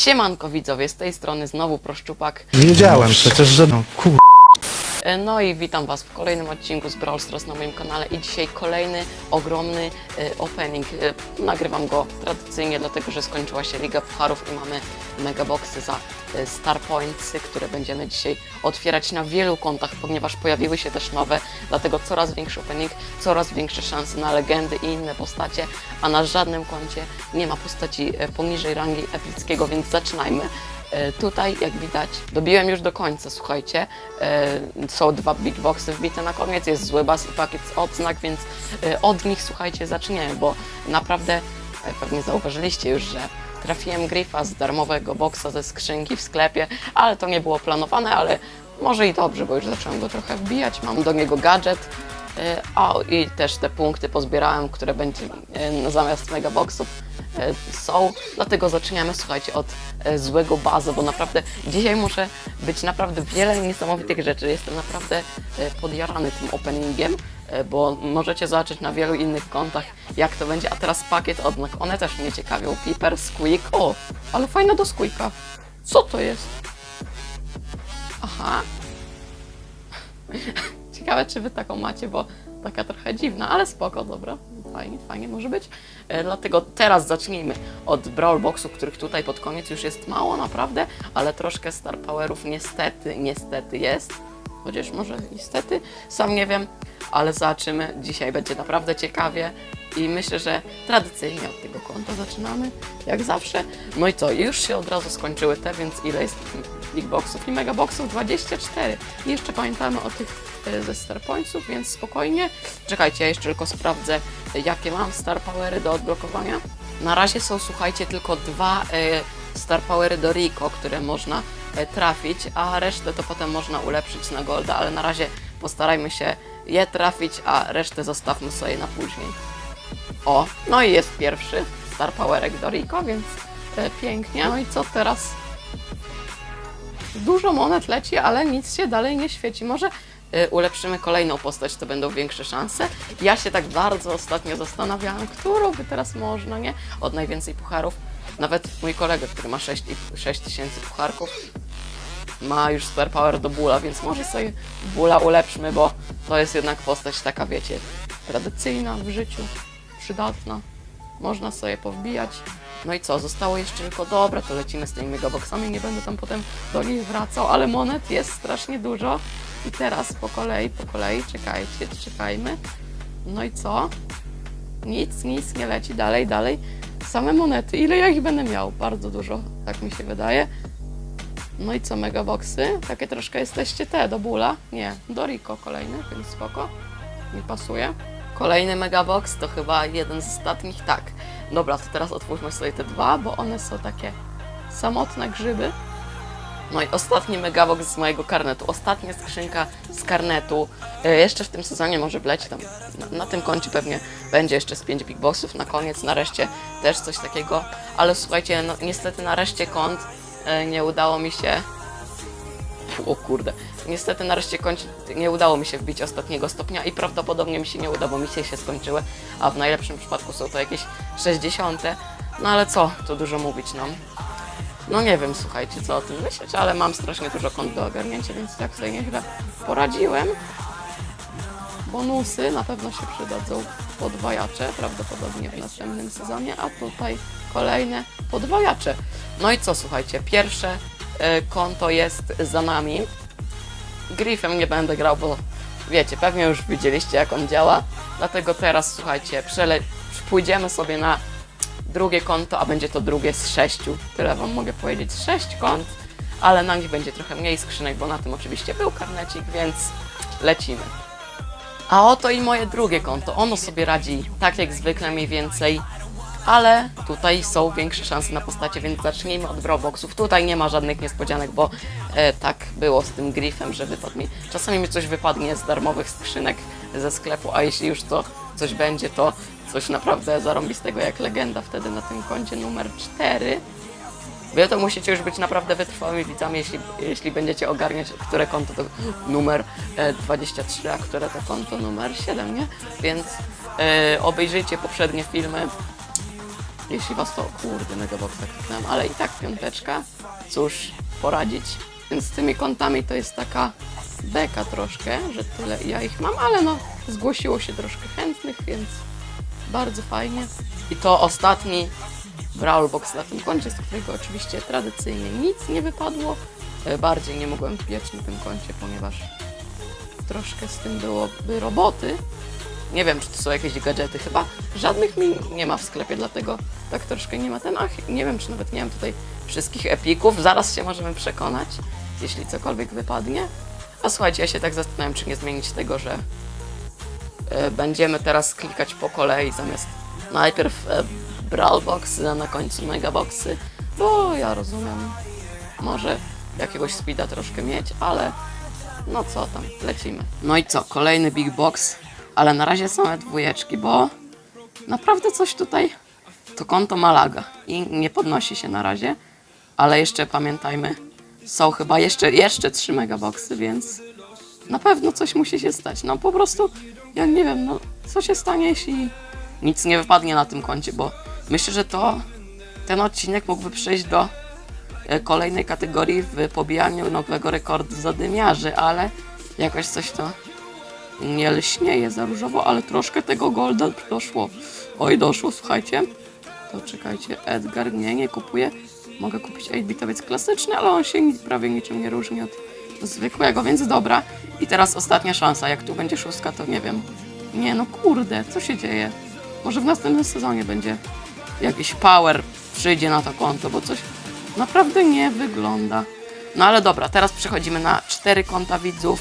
Siemanko widzowie, z tej strony znowu Proszczupak. Wiedziałem przecież, że no kur... E, No i witam Was w kolejnym odcinku z Brawl Stars na moim kanale i dzisiaj kolejny ogromny e, opening. E, nagrywam go tradycyjnie, dlatego że skończyła się Liga Pucharów i mamy megaboxy za Star Pointsy, które będziemy dzisiaj otwierać na wielu kontach, ponieważ pojawiły się też nowe, dlatego coraz większy opening, coraz większe szanse na legendy i inne postacie, a na żadnym koncie nie ma postaci poniżej rangi epickiego, więc zaczynajmy. E, Tutaj, jak widać, dobiłem już do końca, słuchajcie. E, Są dwa big boxy wbite na koniec, jest zły bas i pakiet odznak, więc e, od nich, słuchajcie, zaczniemy, bo naprawdę, pewnie zauważyliście już, że trafiłem Griffa z darmowego boxa ze skrzynki w sklepie, ale to nie było planowane, ale może i dobrze, bo już zacząłem go trochę wbijać, mam do niego gadżet, A i też te punkty pozbierałem, które będzie zamiast megaboxów są. Dlatego zaczynamy, słuchajcie, od e, złego bazu, bo naprawdę dzisiaj muszę być naprawdę wiele niesamowitych rzeczy. Jestem naprawdę e, podjarany tym openingiem, e, bo możecie zobaczyć na wielu innych kontach, jak to będzie. A teraz pakiet odnak, one też mnie ciekawią. Piper, Squeak. O, ale fajne do Squeaka. Co to jest? Aha, Ciekawe, czy wy taką macie, bo taka trochę dziwna, ale spoko, dobra. Fajnie, fajnie może być. E, dlatego teraz zacznijmy od Brawl Boxu, których tutaj pod koniec już jest mało naprawdę, ale troszkę Star Powerów niestety, niestety jest. Chociaż może niestety, sam nie wiem, ale zobaczymy. Dzisiaj będzie naprawdę ciekawie i myślę, że tradycyjnie od tego konta zaczynamy, jak zawsze. No i co, już się od razu skończyły te, więc ile jest Big Boxów i Mega Boxów? 24. I jeszcze pamiętamy o tych e, ze Star Pointsów, więc spokojnie. Czekajcie, ja jeszcze tylko sprawdzę, jakie mam Star Powery do odblokowania. Na razie są, słuchajcie, tylko dwa e, Star Powery do Rico, które można trafić, a resztę to potem można ulepszyć na Golda, ale na razie postarajmy się je trafić, a resztę zostawmy sobie na później. O, no i jest pierwszy Star Powerek do Rico, więc e, pięknie. No i co teraz? Dużo monet leci, ale nic się dalej nie świeci. Może y, ulepszymy kolejną postać, to będą większe szanse. Ja się tak bardzo ostatnio zastanawiałam, którą by teraz można, nie? Od najwięcej pucharów. Nawet mój kolega, który ma 6, i- 6 tysięcy pucharków, ma już Star Power do Bula, więc może sobie Bula ulepszmy, bo to jest jednak postać taka, wiecie, tradycyjna w życiu, przydatna. Można sobie powbijać. No i co, zostało jeszcze tylko dobre, to lecimy z tymi megaboxami, nie będę tam potem do nich wracał, ale monet jest strasznie dużo. I teraz po kolei, po kolei, czekajcie, czekajmy. No i co? Nic, nic nie leci, dalej, dalej. Same monety, ile ja ich będę miał? Bardzo dużo, tak mi się wydaje. No i co, megaboxy? Takie troszkę jesteście te, do bóla? Nie, do Rico kolejny, więc spoko. Mi pasuje. Kolejny megabox to chyba jeden z ostatnich, tak. Dobra, to teraz otwórzmy sobie te dwa, bo one są takie samotne grzyby. No i ostatni megabox z mojego karnetu. Ostatnia skrzynka z karnetu. E, jeszcze w tym sezonie może wleci tam. Na, na tym koncie pewnie będzie jeszcze z 5 big boxów. Na koniec, nareszcie też coś takiego. Ale słuchajcie, no, niestety nareszcie kont e, nie udało mi się. O kurde. Niestety nareszcie kończy, nie udało mi się wbić ostatniego stopnia i prawdopodobnie mi się nie uda, bo misje się skończyły, a w najlepszym przypadku są to jakieś 60. No ale co, tu dużo mówić, no. No nie wiem, słuchajcie, co o tym myśleć, ale mam strasznie dużo kont do ogarnięcia, więc tak sobie nieźle poradziłem. Bonusy na pewno się przydadzą podwajacze, prawdopodobnie w następnym sezonie, a tutaj kolejne podwajacze. No i co, słuchajcie, pierwsze e, konto jest za nami. Griffem nie będę grał, bo wiecie, pewnie już widzieliście jak on działa. Dlatego teraz, słuchajcie, pójdziemy sobie na drugie konto, a będzie to drugie z sześciu. Tyle wam mogę powiedzieć, sześć kont, ale na nich będzie trochę mniej skrzynek, bo na tym oczywiście był karnecik, więc lecimy. A oto i moje drugie konto. Ono sobie radzi tak jak zwykle mniej więcej, ale tutaj są większe szanse na postacie, więc zacznijmy od Brawlboxów. Tutaj nie ma żadnych niespodzianek, bo e, tak było z tym Griffem, że wypadł mi. Czasami mi coś wypadnie z darmowych skrzynek ze sklepu, a jeśli już to coś będzie, to coś naprawdę zarąbistego jak legenda wtedy na tym koncie numer 4. Wy to musicie już być naprawdę wytrwałymi widzami, jeśli, jeśli będziecie ogarniać, które konto to numer e, 23, a które to konto numer 7, nie? Więc e, obejrzyjcie poprzednie filmy jeśli was to, kurde, megaboxa kliknąłem, ale i tak piąteczka, cóż, poradzić. Więc z tymi kontami to jest taka beka troszkę, że tyle ja ich mam, ale no, zgłosiło się troszkę chętnych, więc bardzo fajnie. I to ostatni Brawlbox na tym koncie, z którego oczywiście tradycyjnie nic nie wypadło. E, Bardziej nie mogłem wbijać na tym koncie, ponieważ troszkę z tym byłoby roboty. Nie wiem, czy to są jakieś gadżety, chyba żadnych mi nie ma w sklepie, dlatego tak troszkę nie ma ten. Ach, nie wiem, czy nawet nie mam tutaj wszystkich epików. Zaraz się możemy przekonać, jeśli cokolwiek wypadnie. A słuchajcie, ja się tak zastanawiam, czy nie zmienić tego, że e, będziemy teraz klikać po kolei zamiast najpierw e, Brawlboxy, a na końcu Megaboxy, bo ja rozumiem, może jakiegoś speeda troszkę mieć, ale no co tam, lecimy. No i co, kolejny Big Box, ale na razie same dwójeczki, bo naprawdę coś tutaj, to konto ma laga i nie podnosi się na razie, ale jeszcze pamiętajmy, są chyba jeszcze, jeszcze 3 megaboxy, więc na pewno coś musi się stać. No po prostu, ja nie wiem, no co się stanie, jeśli nic nie wypadnie na tym koncie, bo myślę, że to ten odcinek mógłby przejść do e, kolejnej kategorii w pobijaniu nowego rekordu zadymiarzy, ale jakoś coś to nie lśnieje za różowo, ale troszkę tego golda doszło. Oj, doszło, słuchajcie. To czekajcie, Edgar nie, nie kupuje. Mogę kupić 8-bitowiec klasyczny, ale on się prawie niczym nie różni od zwykłego, więc dobra. I teraz ostatnia szansa, jak tu będzie szóstka, to nie wiem. Nie no kurde, co się dzieje? Może w następnym sezonie będzie jakiś power przyjdzie na to konto, bo coś naprawdę nie wygląda. No ale dobra, teraz przechodzimy na cztery konta widzów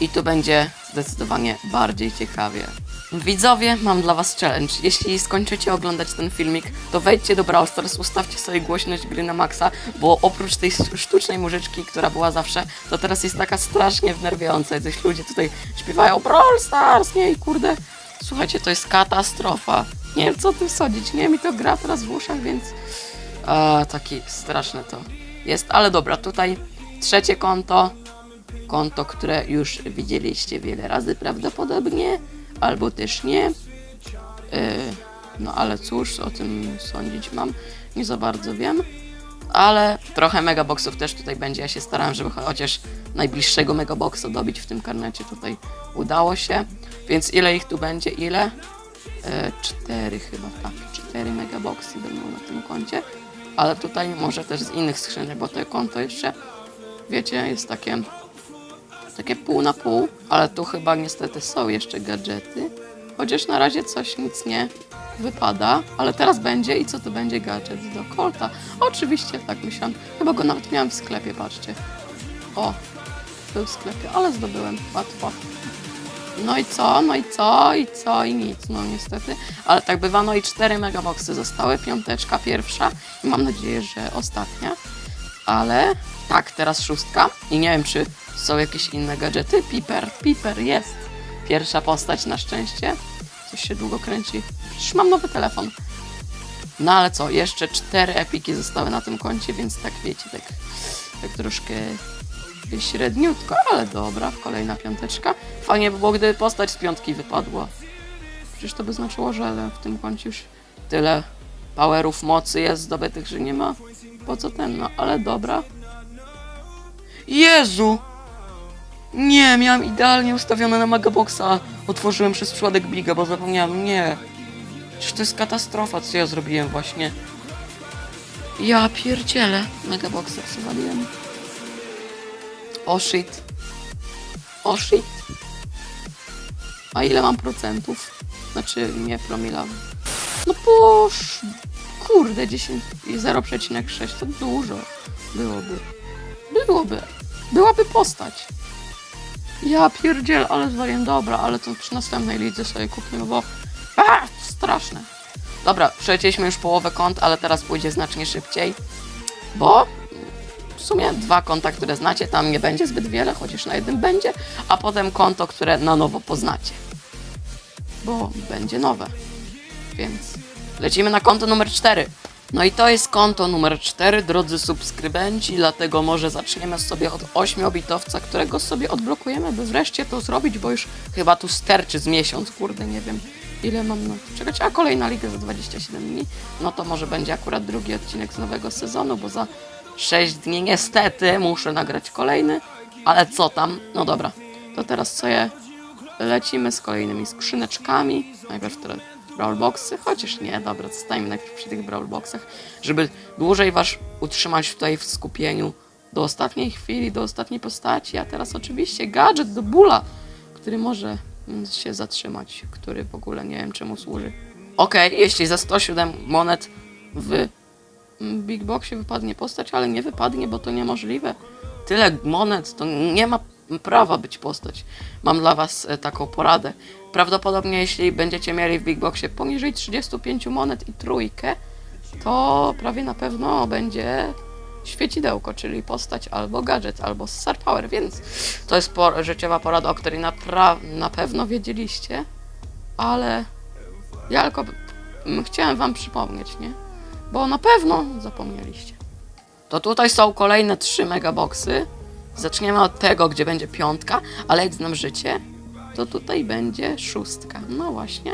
i tu będzie zdecydowanie bardziej ciekawie. Widzowie, mam dla was challenge. Jeśli skończycie oglądać ten filmik, to wejdźcie do Brawl Stars, ustawcie sobie głośność gry na maksa, bo oprócz tej sztucznej muzyczki, która była zawsze, to teraz jest taka strasznie wnerwiająca. Jacyś ludzie tutaj śpiewają Brawl Stars, nie i kurde. Słuchajcie, to jest katastrofa. Nie wiem co o tym sądzić, nie mi to gra teraz w uszach, więc a, taki straszne to jest. Ale dobra, tutaj trzecie konto, konto, które już widzieliście wiele razy prawdopodobnie, albo też nie. Yy, no ale cóż, o tym sądzić mam, nie za bardzo wiem. Ale trochę megaboxów też tutaj będzie. Ja się starałem, żeby chociaż najbliższego megaboxa dobić w tym karnecie. Tutaj udało się. Więc ile ich tu będzie? Ile? E, cztery chyba, tak. Cztery megaboxy będą na tym koncie. Ale tutaj może też z innych skrzynek, bo to konto jeszcze, wiecie, jest takie takie pół na pół, ale tu chyba niestety są jeszcze gadżety. Chociaż na razie coś nic nie wypada, ale teraz będzie i co to będzie gadżet do Colta? Oczywiście, tak myślałam. Chyba go nawet miałam w sklepie, patrzcie. O, był w sklepie, ale zdobyłem łatwo. No i co, no i co, i co, i nic, no niestety. Ale tak bywa, no i cztery megaboxy zostały, piąteczka pierwsza i mam nadzieję, że ostatnia. Ale tak, teraz szóstka i nie wiem, czy są jakieś inne gadżety. Piper, Piper jest. Pierwsza postać na szczęście. Coś się długo kręci. Przecież mam nowy telefon. No ale co, jeszcze cztery epiki zostały na tym koncie, więc tak wiecie, tak, tak troszkę średniutko, ale dobra, kolejna piąteczka. Fajnie by było, gdyby postać z piątki wypadła. Przecież to by znaczyło, że w tym koncie już tyle powerów mocy jest zdobytych, że nie ma po co ten, no ale dobra. Jezu! Nie, miałam idealnie ustawione na Magaboxa. Otworzyłem przez przypadek Biga, bo zapomniałam. Nie. Przecież to jest katastrofa, co ja zrobiłem właśnie. Ja pierdzielę. Megaboxa przywaliłem. O shit. O shit. A ile mam procentów? Znaczy, nie promila. No posz... Kurde, 10... i 0,6 to dużo. Byłoby. Byłoby. Byłaby postać. Ja pierdziel, ale zwariłem. Dobra, ale to przy następnej lidze sobie kupimy, bo... A, straszne. Dobra, przejdziemy już połowę kont, ale teraz pójdzie znacznie szybciej, bo w sumie dwa konta, które znacie, tam nie będzie zbyt wiele, chociaż na jednym będzie, a potem konto, które na nowo poznacie, bo będzie nowe. Więc lecimy na konto numer 4. No i to jest konto numer 4, drodzy subskrybenci, dlatego może zaczniemy sobie od 8-bitowca, którego sobie odblokujemy, by wreszcie to zrobić, bo już chyba tu sterczy z miesiąc, kurde, nie wiem ile mam na to czekać, a kolejna liga za 27 dni, no to może będzie akurat drugi odcinek z nowego sezonu, bo za 6 dni niestety muszę nagrać kolejny, ale co tam, no dobra, to teraz sobie lecimy z kolejnymi skrzyneczkami, najpierw te brawlboxy, chociaż nie, dobra, zostańmy najpierw przy tych brawlboxach, żeby dłużej was utrzymać tutaj w skupieniu do ostatniej chwili, do ostatniej postaci, a teraz oczywiście gadżet do bóla, który może się zatrzymać, który w ogóle nie wiem czemu służy. Okej, jeśli za 107 monet w mm, Big Boxie wypadnie postać, ale nie wypadnie, bo to niemożliwe. Tyle monet to nie ma prawa być postać. Mam dla Was e, taką poradę. Prawdopodobnie jeśli będziecie mieli w Big Boxie poniżej 35 monet i trójkę, to prawie na pewno będzie świecidełko, czyli postać albo gadżet, albo Star Power, więc to jest por- życiowa porada, o której napra- na pewno wiedzieliście, ale ja tylko chciałem wam przypomnieć, nie? Bo na pewno zapomnieliście. To tutaj są kolejne trzy megaboxy. Zaczniemy od tego, gdzie będzie piątka, ale jak znam życie, to tutaj będzie szóstka. No właśnie.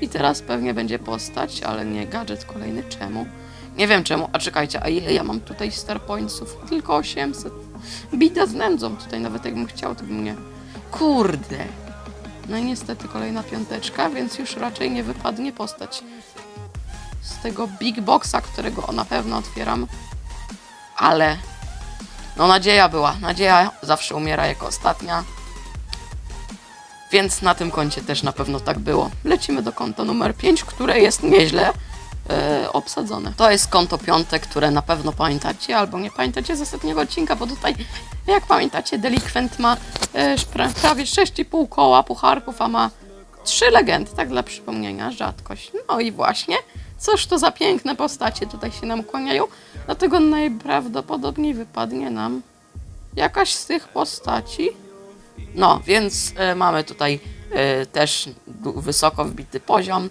I teraz pewnie będzie postać, ale nie gadżet kolejny. Czemu? Nie wiem czemu. A czekajcie, a ile ja mam tutaj star pointsów? Tylko 800. Bida z nędzą. Tutaj nawet jakbym chciał, to bym nie... Kurde. No i niestety kolejna piąteczka, więc już raczej nie wypadnie postać z tego big boxa, którego na pewno otwieram. Ale no nadzieja była. Nadzieja zawsze umiera jako ostatnia. Więc na tym koncie też na pewno tak było. Lecimy do konta numer 5, które jest nieźle e, obsadzone. To jest konto piąte, które na pewno pamiętacie, albo nie pamiętacie z ostatniego odcinka, bo tutaj, jak pamiętacie, delikwent ma szpra- prawie 6,5 koła pucharków, a ma trzy legendy, tak dla przypomnienia, rzadkość. No i właśnie, cóż to za piękne postacie tutaj się nam kłaniają, dlatego najprawdopodobniej wypadnie nam jakaś z tych postaci. No, więc e, mamy tutaj e, też wysoko wbity poziom,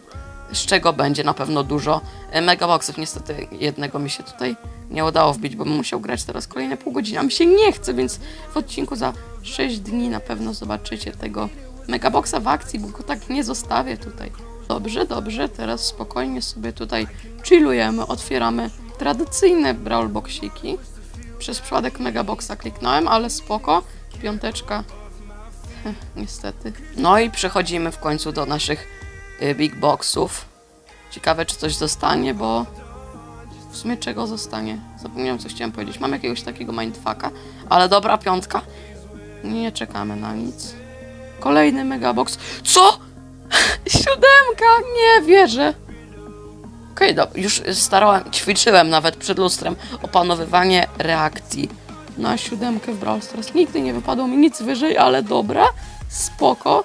z czego będzie na pewno dużo e, megaboxów. Niestety jednego mi się tutaj nie udało wbić, bo bym musiał grać teraz kolejne pół godziny, a mi się nie chce, więc w odcinku za 6 dni na pewno zobaczycie tego megaboxa w akcji, bo go tak nie zostawię tutaj. Dobrze, dobrze, teraz spokojnie sobie tutaj chillujemy, otwieramy tradycyjne brawlboxiki. Przez przypadek megaboxa kliknąłem, ale spoko. Piąteczka Heh, niestety. No i przechodzimy w końcu do naszych y, big boxów. Ciekawe, czy coś zostanie, bo w sumie czego zostanie? Zapomniałem, co chciałem powiedzieć. Mam jakiegoś takiego mindfucka, ale dobra, piątka. Nie czekamy na nic. Kolejny megabox. Co? Siódemka! Nie wierzę. Okej, okay, już starałem, ćwiczyłem nawet przed lustrem opanowywanie reakcji na siódemkę w Brawl Stars. Nigdy nie wypadło mi nic wyżej, ale dobra, spoko.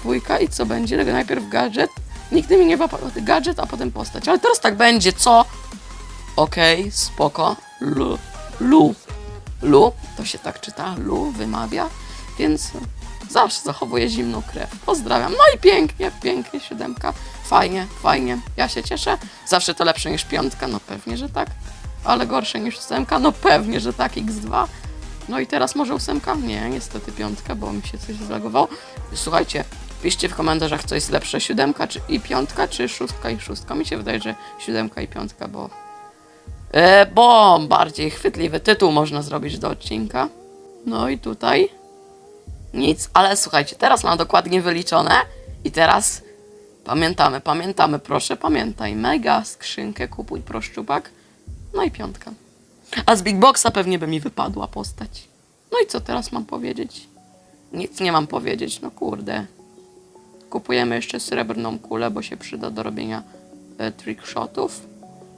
Dwójka i co będzie? Najpierw gadżet. Nigdy mi nie wypadł gadżet, a potem postać. Ale teraz tak będzie, co? Okej, spoko. Lu. Lu. Lu, to się tak czyta, Lu wymawia, więc zawsze zachowuję zimną krew. Pozdrawiam. No i pięknie, pięknie, siódemka. Fajnie, fajnie. Ja się cieszę. Zawsze to lepsze niż piątka, no pewnie, że tak. Ale gorsze niż ósemka, no pewnie, że tak, x2. No i teraz może ósemka? Nie, niestety piątka, bo mi się coś zlagowało. Słuchajcie, piszcie w komentarzach, co jest lepsze, siódemka czy, i piątka, czy szóstka i szóstka. Mi się wydaje, że siódemka i piątka, bo... E, bo bardziej chwytliwy tytuł można zrobić do odcinka. No i tutaj nic, ale słuchajcie, teraz mam dokładnie wyliczone i teraz pamiętamy, pamiętamy, proszę pamiętaj, mega skrzynkę kupuj proszczupak, no i piątka. A z Big Boxa pewnie by mi wypadła postać. No i co teraz mam powiedzieć? Nic nie mam powiedzieć, no kurde. Kupujemy jeszcze srebrną kulę, bo się przyda do robienia e, trickshotów.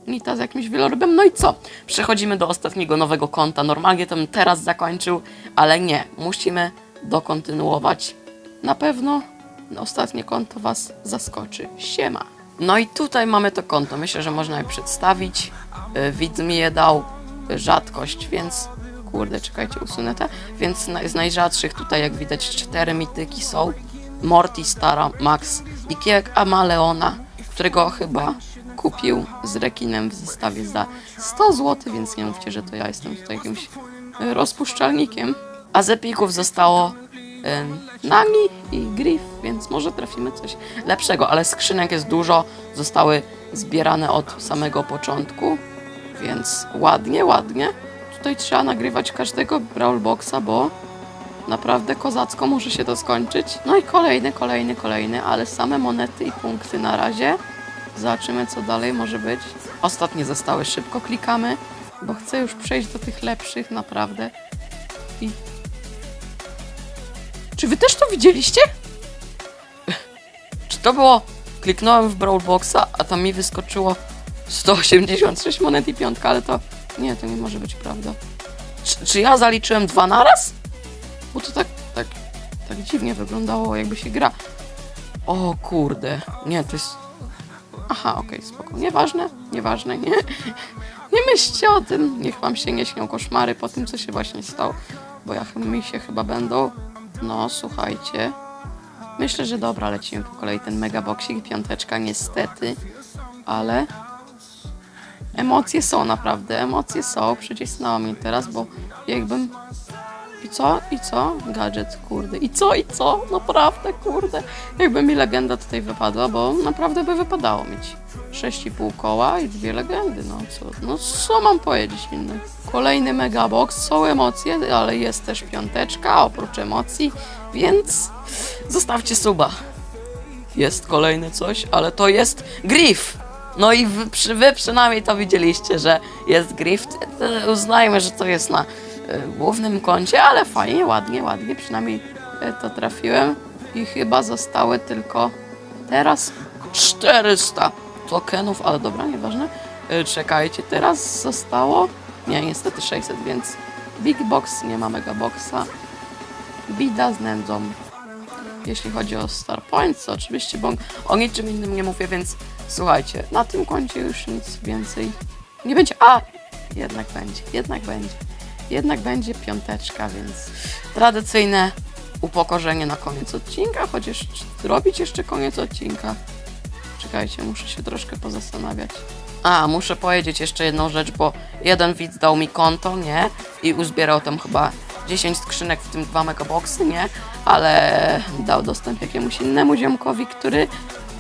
Nita z jakimś wielorybem. No i co? Przechodzimy do ostatniego nowego konta. Normalnie to bym teraz zakończył, ale nie. Musimy dokontynuować. Na pewno ostatnie konto Was zaskoczy. Siema. No i tutaj mamy to konto. Myślę, że można je przedstawić. Y, Widz mi je dał y, rzadkość, więc kurde, czekajcie, usunę te. Więc z najrzadszych tutaj, jak widać, cztery mityki są. Morty, Stara, Max i Kiek Amaleona, którego chyba kupił z rekinem w zestawie za 100 zł, więc nie mówcie, że to ja jestem tutaj jakimś e, rozpuszczalnikiem. A z epików zostało em, Nami i Griff, więc może trafimy coś lepszego, ale skrzynek jest dużo, zostały zbierane od samego początku, więc ładnie, ładnie. Tutaj trzeba nagrywać każdego Brawlboxa, bo naprawdę kozacko może się to skończyć. No i kolejny, kolejny, kolejny, ale same monety i punkty na razie. Zobaczymy, co dalej może być. Ostatnie zostały, szybko klikamy, bo chcę już przejść do tych lepszych, naprawdę. I... Czy wy też to widzieliście? Czy to było... Kliknąłem w Brawlboxa, a tam mi wyskoczyło 186 monet i piątka, ale to... Nie, to nie może być prawda. Czy, czy ja zaliczyłem dwa naraz? Bo to tak, tak, tak dziwnie wyglądało, jakby się gra. O kurde, nie, to jest... Aha, okej, spoko. Nieważne, nieważne, nie. Nie myślcie o tym. Niech wam się nie śnią koszmary po tym, co się właśnie stało. Bo ja mi się chyba będą... No, słuchajcie. Myślę, że dobra, lecimy po kolei ten megaboksik, piąteczka niestety, ale emocje są naprawdę, emocje są, przycisnęło mi teraz, bo jakbym i co? I co? Gadżet, kurde. I co? I co? Naprawdę, kurde. Jakby mi legenda tutaj wypadła, bo naprawdę by wypadało mieć 6,5 koła i dwie legendy. No co? No co mam powiedzieć innego? Kolejny megabox, są emocje, ale jest też piąteczka oprócz emocji, więc zostawcie suba. Jest kolejne coś, ale to jest Griff! No i wy, wy przynajmniej to widzieliście, że jest Griff. E, Uznajmy, że to jest na e, głównym koncie, ale fajnie, ładnie, ładnie. Przynajmniej e, to trafiłem. I chyba zostały tylko teraz 400 tokenów, ale dobra, nieważne. E, Czekajcie, teraz zostało... Nie, niestety 600, więc Big Box, nie ma Mega Boxa. Bida z nędzą jeśli chodzi o Star Points, oczywiście, bo o niczym innym nie mówię, więc słuchajcie, na tym koncie już nic więcej nie będzie. A! Jednak będzie, jednak będzie. Jednak będzie piąteczka, więc tradycyjne upokorzenie na koniec odcinka, chociaż robić jeszcze koniec odcinka? Czekajcie, muszę się troszkę pozastanawiać. A, muszę powiedzieć jeszcze jedną rzecz, bo jeden widz dał mi konto, nie? I uzbierał tam chyba 10 skrzynek, w tym dwa megaboxy, nie? Ale dał dostęp jakiemuś innemu ziomkowi, który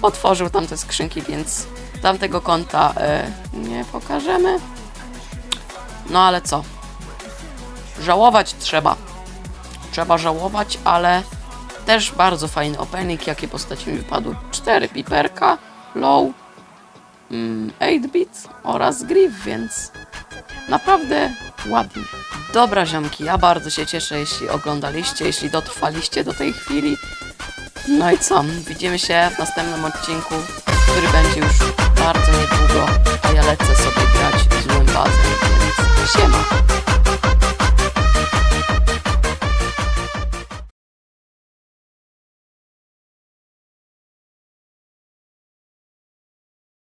otworzył tamte skrzynki, więc tamtego konta e, nie pokażemy. No ale co? Żałować trzeba. Trzeba żałować, ale też bardzo fajny opening, jakie postaci mi wypadły. 4 piperka, Low, mm, 8-bit oraz Griff, więc naprawdę ładnie. Dobra ziomki, ja bardzo się cieszę, jeśli oglądaliście, jeśli dotrwaliście do tej chwili. No i co, widzimy się w następnym odcinku, który będzie już bardzo niedługo, a ja lecę sobie grać z bazem, więc siema!